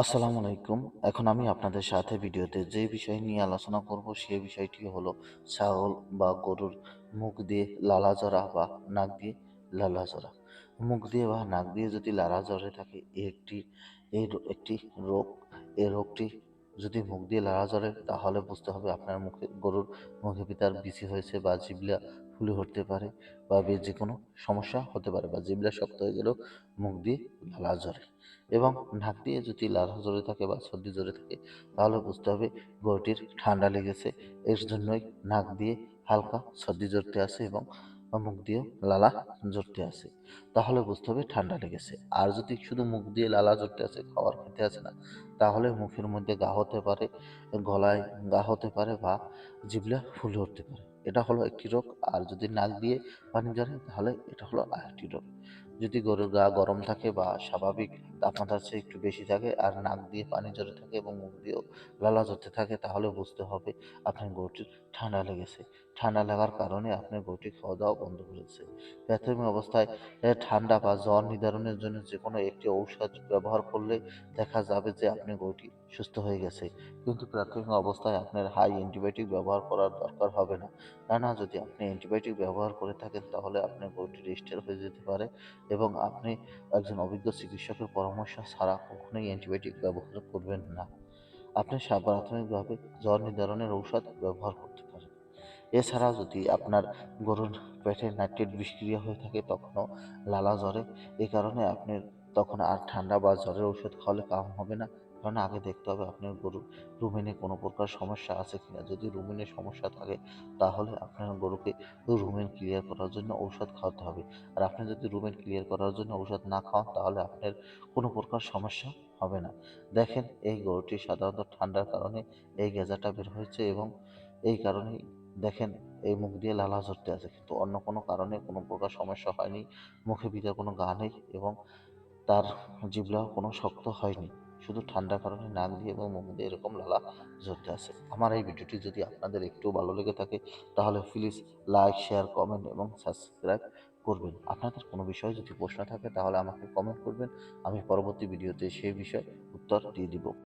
আসসালামু আলাইকুম। এখন আমি আপনাদের সাথে ভিডিওতে যে বিষয় নিয়ে আলোচনা করব সেই বিষয়টি হলো ছাগল বা গরুর মুখ দিয়ে লালা জরা বা নাক দিয়ে লালা জরা মুখ দিয়ে বা নাক দিয়ে যদি লালা জরে থাকে একটি এই একটি রোগ। এই রোগটি যদি মুখ দিয়ে লালা জরে তাহলে বুঝতে হবে আপনার মুখে গরুর মুখে পিতার বিচি হয়েছে বা জিবলা ফুলে উঠতে পারে বা যে কোনো সমস্যা হতে পারে বা জিবলা শক্ত হয়ে গেলেও মুখ দিয়ে লালা জরে এবং নাক দিয়ে যদি লালা জ্বরে থাকে বা সর্দি জ্বরে থাকে, তাহলে বুঝতে হবে গরুটির ঠান্ডা লেগেছে। এর জন্যই নাক দিয়ে হালকা সর্দি জ্বরতে আসে এবং মুখ দিয়ে লালা জ্বরতে আসে। তাহলে বুঝতে হবে ঠান্ডা লেগেছে। আর যদি শুধু মুখ দিয়ে লালা জ্বরতে আসে খাবার খেতে আসে না, তাহলে মুখের মধ্যে গা হতে পারে, গলায় গা হতে পারে বা জিবলা ফুলে উঠতে পারে। এটা হলো একটি রোগ। আর যদি নাক দিয়ে পানি ঝরে, তাহলে এটা হলো আরেকটি রোগ। যদি গরুর গা গরম থাকে বা স্বাভাবিক তাপমাত্রা চেয়ে একটু বেশি থাকে আর নাক দিয়ে পানি ঝরে থাকে এবং মুখ দিয়েও লালা ঝরতে থাকে, তাহলে বুঝতে হবে আপনার গরুটির ঠান্ডা লেগেছে। ঠান্ডা লাগার কারণে আপনার গরুটি খাওয়া দাওয়া বন্ধ করেছে। প্রাথমিক অবস্থায় ঠান্ডা বা জ্বর নিবারণের জন্য যে কোনো একটি ঔষধ ব্যবহার করলে দেখা যাবে যে আপনার গরুটি সুস্থ হয়ে গেছে। কিন্তু প্রাথমিক অবস্থায় আপনার হাই অ্যান্টিবায়োটিক ব্যবহার করার দরকার হবে না। কেননা যদি আপনি অ্যান্টিবায়োটিক ব্যবহার করে থাকেন তাহলে আপনার গরুটি রেস্টের হয়ে যেতে পারে এবং আপনি একজন অভিজ্ঞ চিকিৎসকের পরামর্শ ছাড়া কখনোই অ্যান্টিবায়োটিক ব্যবহার করবেন না। আপনি প্রাথমিকভাবে জ্বর নিবারণের ঔষধ ব্যবহার করতে পারেন। এছাড়া যদি আপনার গরুর পেটে নাইট্রেট বিষক্রিয়া হয়ে থাকে তখনও লালা জ্বরে। এই কারণে আপনি তখন আর ঠান্ডা বা জ্বরের ওষুধ খাওয়ালে কাম হবে না। কারণ আগে দেখতে হবে আপনার গরুর রুমেনে কোনো প্রকার সমস্যা আছে কিনা। যদি রুমেনে সমস্যা থাকে, তাহলে আপনার গরুকে রুমেন ক্লিয়ার করার জন্য ঔষধ খাওয়াতে হবে। আর আপনি যদি রুমেন ক্লিয়ার করার জন্য ঔষধ না খাওয়ান, তাহলে আপনার কোনো প্রকার সমস্যা হবে না। দেখেন, এই গরুটি সাধারণত ঠান্ডার কারণে এই গেজাটা বের হয়েছে এবং এই কারণেই দেখেন, এই মুখ দিয়ে লালা ঝরতে আছে। কিন্তু অন্য কোনো কারণে কোনো প্রকার সমস্যা হয়নি। মুখে ভিতরে কোনো গা নেই এবং তার জিভলাও কোনো শক্ত হয়নি। শুধু ঠান্ডার কারণে নাক দিয়ে এবং মুখ দিয়ে এরকম লালা ঝরতে আছে। আমার এই ভিডিওটি যদি আপনাদের একটু ভালো লেগে থাকে, তাহলে প্লিজ লাইক শেয়ার কমেন্ট এবং সাবস্ক্রাইব করবেন। আপনাদের কোনো বিষয়ে যদি প্রশ্ন থাকে, তাহলে আমাকে কমেন্ট করবেন। আমি পরবর্তী ভিডিওতে সেই বিষয়ে উত্তর দিয়ে দিব।